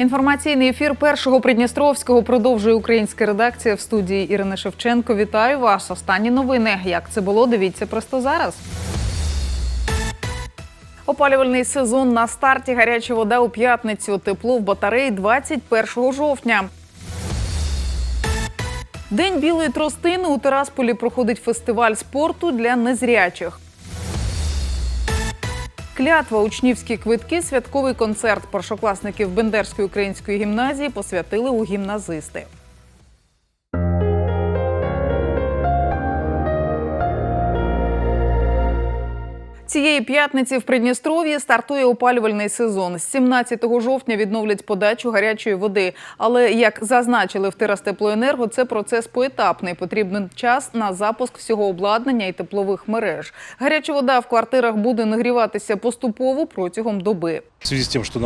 Інформаційний ефір першого Придністровського продовжує українська редакція в студії Ірини Шевченко. Вітаю вас. Останні новини. Як це було? Дивіться просто зараз. Опалювальний сезон на старті. Гаряча вода у п'ятницю. Тепло в батареї 21 жовтня. День білої тростини у Терасполі проходить фестиваль спорту для незрячих. Клятва, учнівські квитки, святковий концерт першокласників Бендерської української гімназії посвятили у гімназисти. Цієї п'ятниці в Придністров'ї стартує опалювальний сезон. З 17 жовтня відновлять подачу гарячої води. Але як зазначили в Терастеплоенерго, це процес поетапний. Потрібен час на запуск всього обладнання і теплових мереж. Гаряча вода в квартирах буде нагріватися поступово протягом доби. В связи с тем, что.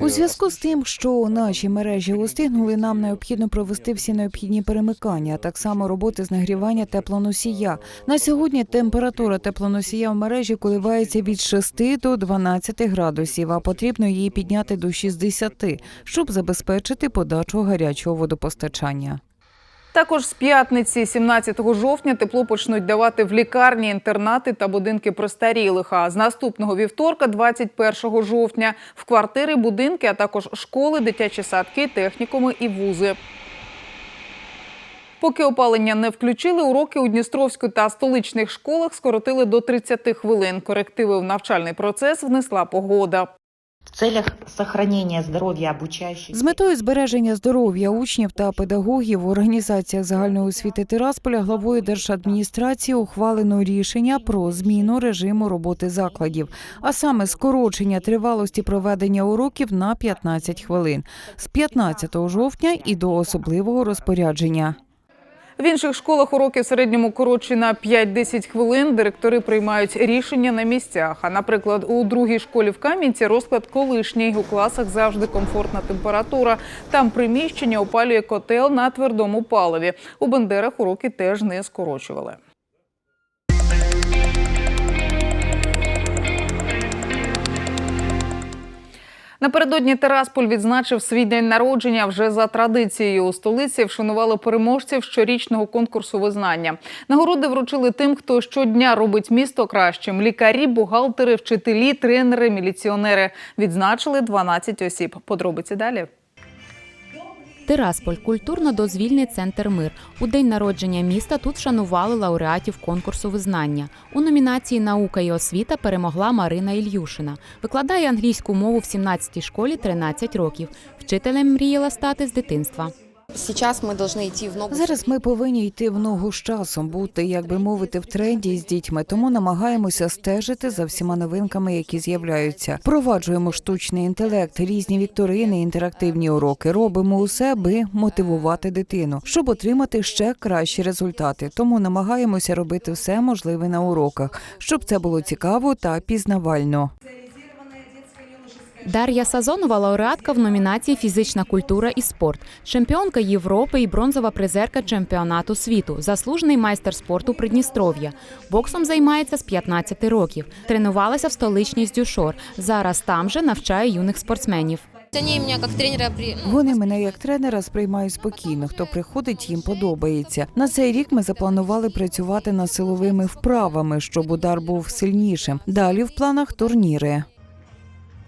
У зв'язку з тим, що наші мережі устигнули, нам необхідно провести всі необхідні перемикання, а так само роботи з нагрівання теплоносія. На сьогодні температура теплоносія в мережі коливається від 6 до 12 градусів, а потрібно її підняти до 60, щоб забезпечити подачу гарячого водопостачання. Також з п'ятниці, 17 жовтня, тепло почнуть давати в лікарні, інтернати та будинки престарілих. А з наступного вівторка, 21 жовтня, в квартири, будинки, а також школи, дитячі садки, технікуми і вузи. Поки опалення не включили, уроки у Дністровську та столичних школах скоротили до 30 хвилин. Корективи в навчальний процес внесла погода. В целях сохранения здоровья обучающихся. З метою збереження здоров'я учнів та педагогів в організаціях загальної освіти Тирасполя главою держадміністрації ухвалено рішення про зміну режиму роботи закладів, а саме скорочення тривалості проведення уроків на 15 хвилин з 15 жовтня і до особливого розпорядження. В інших школах уроки в середньому коротші на 5-10 хвилин. Директори приймають рішення на місцях. А, наприклад, у другій школі в Кам'янці розклад колишній. У класах завжди комфортна температура. Там приміщення опалює котел на твердому паливі. У Бендерах уроки теж не скорочували. Напередодні Терасполь відзначив свій день народження вже за традицією. У столиці вшанували переможців щорічного конкурсу визнання. Нагороди вручили тим, хто щодня робить місто кращим. Лікарі, бухгалтери, вчителі, тренери, міліціонери. Відзначили 12 осіб. Подробиці далі. Тирасполь культурно-дозвільний центр Мир. У день народження міста тут вшанували лауреатів конкурсу визнання. У номінації Наука і освіта перемогла Марина Ільюшина. Викладає англійську мову в 17-й школі 13 років. Вчителем мріяла стати з дитинства. Зараз ми повинні йти в ногу з часом, бути, як би мовити, в тренді з дітьми. Тому намагаємося стежити за всіма новинками, які з'являються. Впроваджуємо штучний інтелект, різні вікторини, інтерактивні уроки. Робимо усе, аби мотивувати дитину, щоб отримати ще кращі результати. Тому намагаємося робити все можливе на уроках, щоб це було цікаво та пізнавально. Дар'я Сазонова лауреатка в номінації Фізична культура і спорт, чемпіонка Європи і бронзова призерка чемпіонату світу, заслужений майстер спорту Придністров'я. Боксом займається з 15 років. Тренувалася в столичній з Дюшор. Зараз там же навчає юних спортсменів. Они меня как тренера при... ну, Вони мене як тренера сприймають спокійно. Хто приходить, їм подобається. На цей рік ми запланували працювати над силовими вправами, щоб удар був сильнішим. Далі в планах турніри.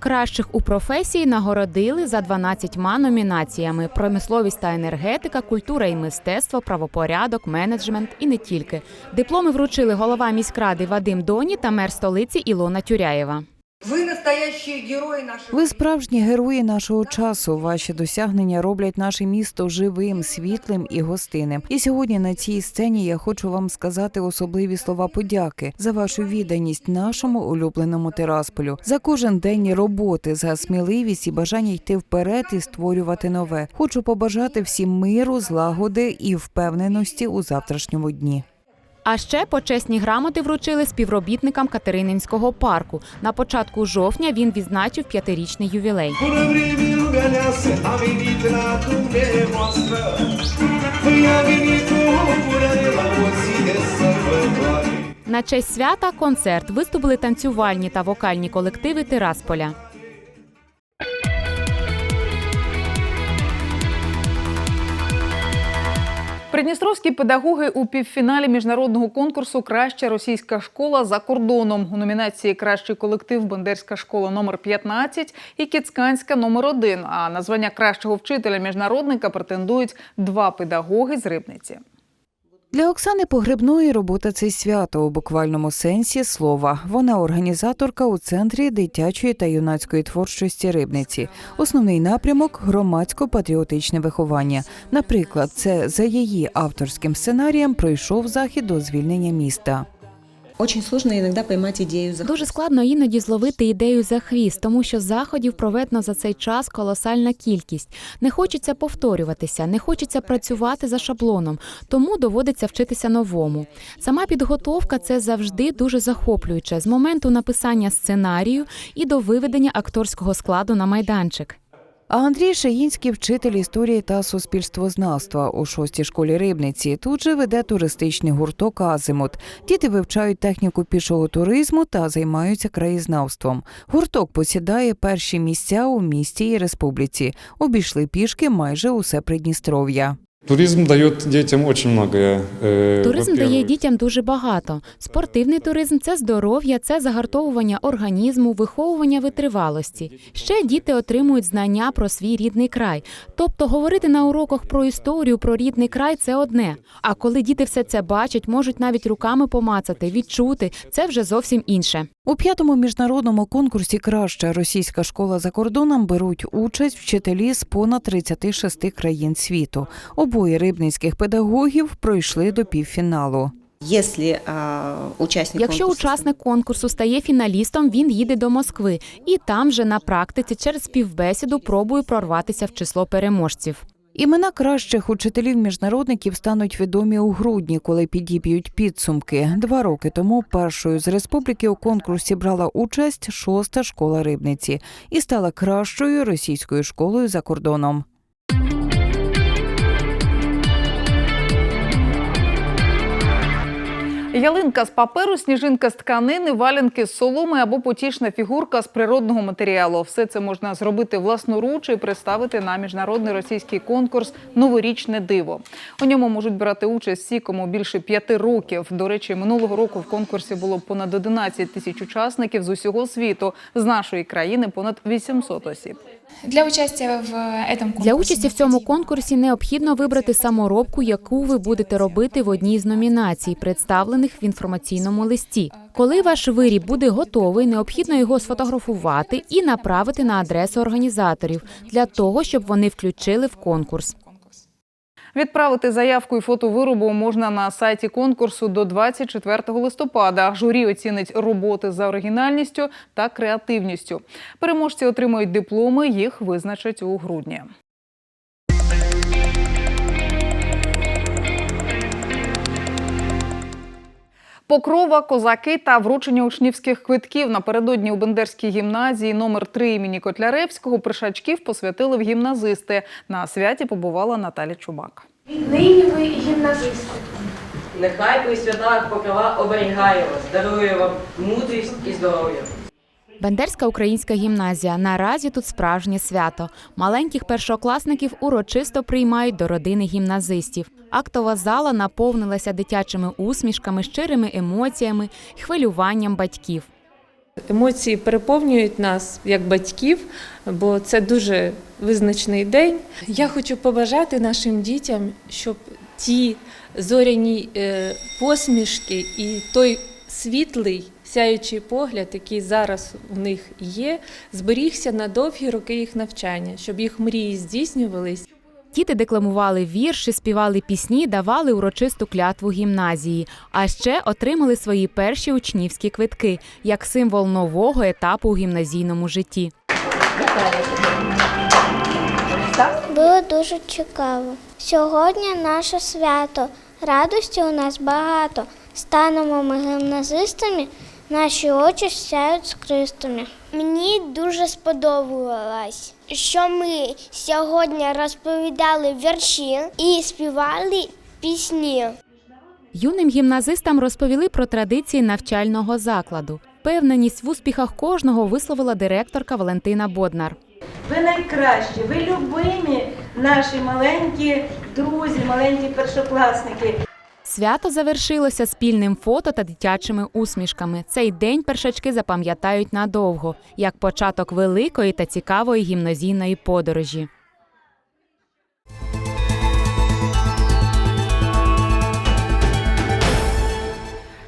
Кращих у професії нагородили за 12 номінаціями: промисловість та енергетика, культура і мистецтво, правопорядок, менеджмент і не тільки. Дипломи вручили голова міськради Вадим Доні та мер столиці Ілона Тюряєва. Вы настоящие герои нашего Ви справжні герої нашого часу. Ваші досягнення роблять наше місто живим, світлим і гостинним. І сьогодні на цій сцені я хочу вам сказати особливі слова подяки за вашу відданість нашому улюбленому Тирасполю, за кожен день роботи, за сміливість і бажання йти вперед і створювати нове. Хочу побажати всім миру, злагоди і впевненості у завтрашньому дні. А ще почесні грамоти вручили співробітникам Катерининського парку. На початку жовтня він відзначив п'ятирічний ювілей. На честь свята концерт виступили танцювальні та вокальні колективи Тирасполя. Придністровські педагоги у півфіналі міжнародного конкурсу Краща російська школа за кордоном у номінації Кращий колектив. Бендерська школа номер 15 і Кіцканська номер 1 А на звання кращого вчителя міжнародника претендують два педагоги з Рибниці. Для Оксани Погребної робота це свято у буквальному сенсі слова. Вона організаторка у центрі дитячої та юнацької творчості рибниці. Основний напрямок громадсько-патріотичне виховання. Наприклад, це за її авторським сценарієм пройшов захід до звільнення міста. Очень сложно иногда поймать идею за Дуже складно іноді зловити ідею за хвіст, тому що заходів проведено за цей час колосальна кількість. Не хочеться повторюватися, не хочеться працювати за шаблоном, тому доводиться вчитися новому. Сама підготовка це завжди дуже захоплююче з моменту написання сценарію і до виведення акторського складу на майданчик. А Андрій Шаїнський вчитель історії та суспільствознавства у шостій школі рибниці. Тут же веде туристичний гурток Азимут. Діти вивчають техніку пішого туризму та займаються краєзнавством. Гурток посідає перші місця у місті і республіці. Обійшли пішки майже усе Придністров'я. Туризм дает детям очень многое. Э, Туризм дає дітям дуже багато. Спортивний туризм це здоров'я, це загартовування організму, виховування витривалості. Ще діти отримують знання про свій рідний край. Тобто говорити на уроках про історію, про рідний край це одне. А коли діти все це бачать, можуть навіть руками помацати, відчути, це вже зовсім інше. У п'ятому міжнародному конкурсі Краща російська школа за кордоном беруть участь вчителі з понад 36 країн світу. Обоє рибницьких педагогів пройшли до півфіналу. Якщо учасник конкурсу стає фіналістом, він їде до Москви і там вже на практиці через співбесіду пробує прорватися в число переможців. Імена кращих учителів-міжнародників стануть відомі у грудні, коли підіб'ють підсумки. Два роки тому першою з республіки у конкурсі брала участь шоста школа рибниці і стала кращою російською школою за кордоном. Ялинка з паперу, сніжинка з тканини, валянки з соломи або потішна фігурка з природного матеріалу. Все це можна зробити власноруч і представити на міжнародний російський конкурс Новорічне диво. У ньому можуть брати участь всі, кому більше п'яти років. До речі, минулого року в конкурсі було понад 11 тисяч учасників з усього світу. З нашої країни понад 800 осіб. Для участі в этом Для участі в цьому конкурсі необхідно вибрати саморобку, яку ви будете робити в одній з номінацій, представлених в інформаційному листі. Коли ваш виріб буде готовий, необхідно його сфотографувати і направити на адресу організаторів для того, щоб вони включили в конкурс. Відправити заявку і фото виробу можна на сайті конкурсу до 24 листопада. Журі оцінить роботи за оригінальністю та креативністю. Переможці отримують дипломи, їх визначать у грудні. Покрова, козаки та вручення учнівських квитків напередодні у Бендерській гімназії номер 3 імені Котляревського пришачків посвятили в гімназисти. На святі побувала Наталя Чубак. Нині ви гімназисти. Нехай свята Покрова оберігає вас, дарує вам мудрість і здоров'я. Бендерська українська гімназія. Наразі тут справжнє свято. Маленьких першокласників урочисто приймають до родини гімназистів. Актова зала наповнилася дитячими усмішками, щирими емоціями, хвилюванням батьків. Емоції переповнюють нас як батьків, бо це дуже визначний день. Я хочу побажати нашим дітям, щоб ті зоряні е, посмішки і той світлий сяючий погляд, який зараз у них є, зберігся на довгі роки їх навчання, щоб їх мрії здійснювались. Діти декламували вірші, співали пісні, давали урочисту клятву гімназії, а ще отримали свої перші учнівські квитки як символ нового етапу у гімназійному житті. Було дуже цікаво. Сьогодні наше свято. Радості у нас багато. Станемо ми гімназистами, наші очі сяють скристами. Мені дуже сподобалось, що ми сьогодні розповідали вірші і співали пісні. Юним гімназистам розповіли про традиції навчального закладу. Впевненість в успіхах кожного висловила директорка Валентина Боднар. Ви найкращі, ви любимі наші маленькі друзі, маленькі першокласники. Свято завершилося спільним фото та дитячими усмішками. Цей день першачки запам'ятають надовго, як початок великої та цікавої гімназійної подорожі.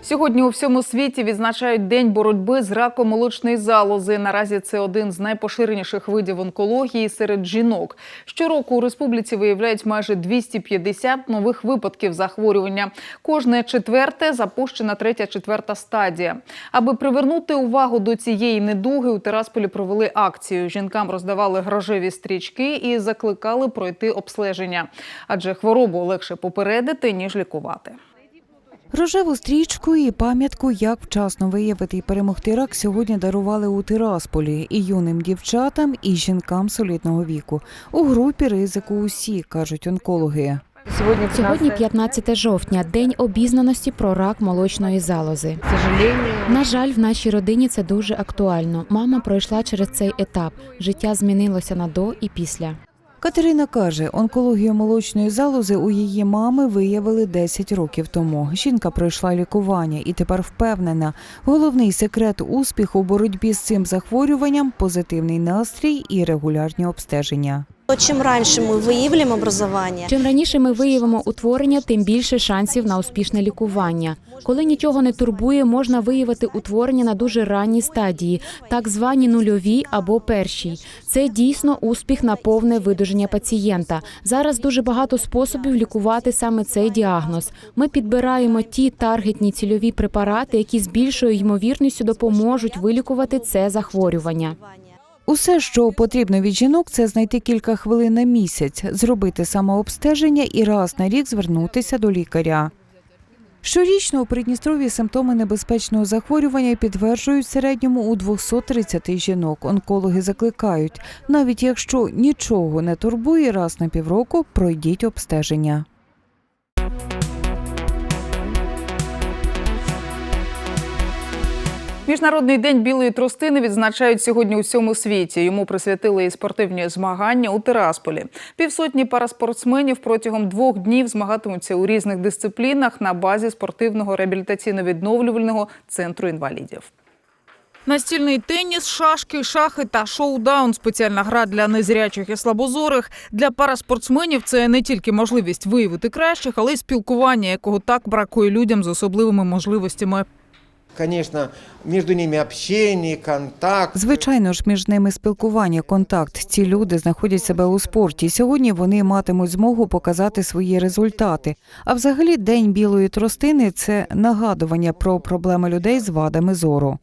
Сьогодні у всьому світі відзначають День боротьби з раком молочної залози. Наразі це один з найпоширеніших видів онкології серед жінок. Щороку у республіці виявляють майже 250 нових випадків захворювання. Кожне четверте запущена третя-четверта стадія. Аби привернути увагу до цієї недуги, у Терасполі провели акцію. Жінкам роздавали грошові стрічки і закликали пройти обстеження, адже хворобу легше попередити ніж лікувати. Рожеву стрічку і пам'ятку, як вчасно виявити і перемогти рак, сьогодні дарували у Тирасполі і юним дівчатам, і жінкам солідного віку. У групі ризику усі, кажуть онкологи. Сьогодні 15 жовтня, день обізнаності про рак молочної залози. На жаль, в нашій родині це дуже актуально. Мама пройшла через цей етап. Життя змінилося на до і після. Катерина каже, онкологію молочної залози у її мами виявили 10 років тому. Жінка пройшла лікування і тепер впевнена. Головний секрет успіху у боротьбі з цим захворюванням позитивний настрій і регулярні обстеження. Чим раніше ми виявляємо образування, Чим раніше ми виявимо утворення, тим більше шансів на успішне лікування. Коли нічого не турбує, можна виявити утворення на дуже ранній стадії, так звані нульові або першій. Це дійсно успіх на повне видуження пацієнта. Зараз дуже багато способів лікувати саме цей діагноз. Ми підбираємо ті таргетні цільові препарати, які з більшою ймовірністю допоможуть вилікувати це захворювання. Усе, що потрібно від жінок, це знайти кілька хвилин на місяць, зробити самообстеження і раз на рік звернутися до лікаря. Щорічно у Придністров'ї симптоми небезпечного захворювання підтверджують середньому у 230 жінок. Онкологи закликають, навіть якщо нічого не турбує, раз на півроку пройдіть обстеження. Міжнародний день білої тростини відзначають сьогодні у всьому світі. Йому присвятили і спортивні змагання у Тирасполі. Півсотні параспортсменів протягом двох днів змагатимуться у різних дисциплінах на базі спортивного реабілітаційно-відновлювального центру інвалідів. Настільний теніс, шашки, шахи та шоу-даун – спеціальна гра для незрячих і слабозорих. Для параспортсменів це не тільки можливість виявити кращих, але й спілкування, якого так бракує людям з особливими можливостями. Конечно, между ними общение, контакт. Звичайно ж, між ними спілкування, контакт. Ці люди знаходять себе у спорті. Сьогодні вони матимуть змогу показати свої результати. А взагалі, день білої тростини це нагадування про проблеми людей з вадами зору.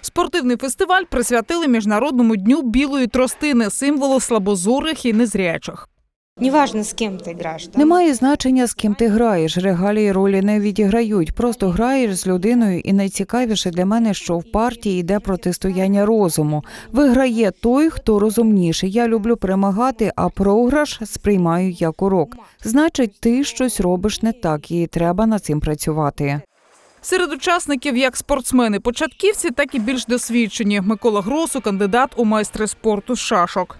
Спортивний фестиваль присвятили Міжнародному дню білої тростини, символу слабозорих і незрячих. Неважно з ким ти граєш. Немає значення, з ким ти граєш. Регалії ролі не відіграють. Просто граєш з людиною, і найцікавіше для мене, що в партії йде протистояння розуму. Виграє той, хто розумніший. Я люблю перемагати, а програш сприймаю як урок. Значить, ти щось робиш не так, і треба над цим працювати. Серед учасників як спортсмени-початківці, так і більш досвідчені. Микола Гросу – кандидат у майстри спорту з шашок.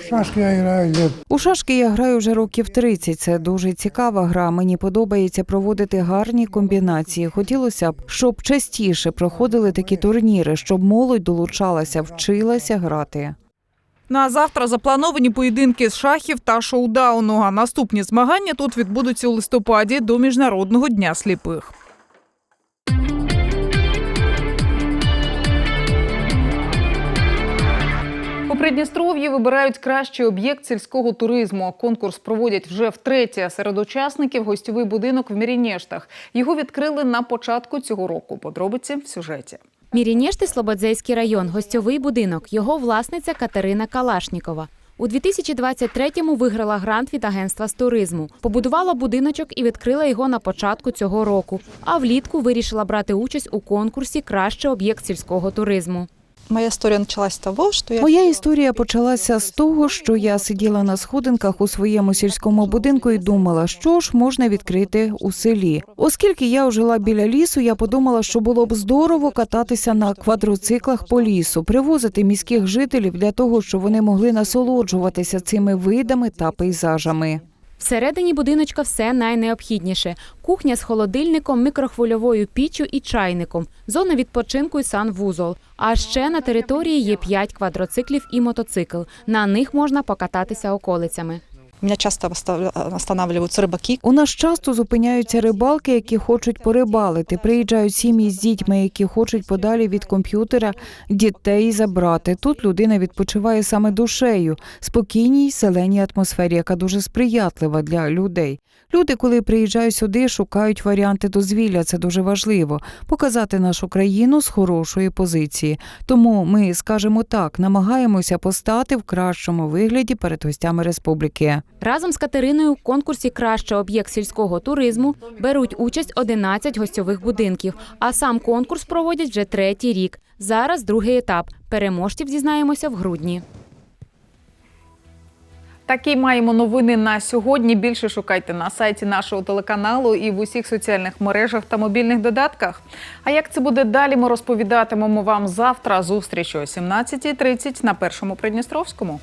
Шашки я граю лет У шашки я граю вже років 30. Це дуже цікава гра. Мені подобається проводити гарні комбінації. Хотілося б, щоб частіше проходили такі турніри, щоб молодь долучалася, вчилася грати. На завтра заплановані поєдинки з шахів та шоу-дауну. А наступні змагання тут відбудуться у листопаді до Міжнародного дня сліпих. У Придністров'ї вибирають кращий об'єкт сільського туризму. Конкурс проводять вже втретє. Серед учасників гостьовий будинок в Мірінєштах. Його відкрили на початку цього року. Подробиці в сюжеті. Мірінєшти – Слободзейський район, гостьовий будинок. Його власниця Катерина Калашнікова. У 2023-му виграла грант від агентства з туризму. Побудувала будиночок і відкрила його на початку цього року. А влітку вирішила брати участь у конкурсі Кращий об'єкт сільського туризму. Моя история началась с того, что я... Моя історія почалася з того, що я сиділа на сходинках у своєму сільському будинку і думала, що ж можна відкрити у селі. Оскільки я жила біля лісу, я подумала, що було б здорово кататися на квадроциклах по лісу, привозити міських жителів для того, щоб вони могли насолоджуватися цими видами та пейзажами. Всередині будиночка все найнеобхідніше: кухня з холодильником, мікрохвильовою піччю і чайником, зона відпочинку і санвузол. А ще на території є 5 квадроциклів і мотоцикл. На них можна покататися околицями. Меня часто останавливаются рыбаки. У нас часто зупиняються рибалки, які хочуть порибалити. Приїжджають сім'ї з дітьми, які хочуть подалі від комп'ютера дітей забрати. Тут людина відпочиває саме душею, спокійній зеленій атмосфері, яка дуже сприятлива для людей. Люди, коли приїжджають сюди, шукають варіанти дозвілля. Це дуже важливо показати нашу країну з хорошої позиції. Тому ми скажемо так, намагаємося постати в кращому вигляді перед гостями республіки. Разом з Катериною в конкурсі Краще об'єкт сільського туризму беруть участь 11 гостьових будинків. А сам конкурс проводять вже третій рік. Зараз другий етап. Переможців дізнаємося в грудні. Такі маємо новини на сьогодні. Більше шукайте на сайті нашого телеканалу і в усіх соціальних мережах та мобільних додатках. А як це буде далі, ми розповідатимемо вам завтра. Зустріч о 17.30 на першому Придністровському.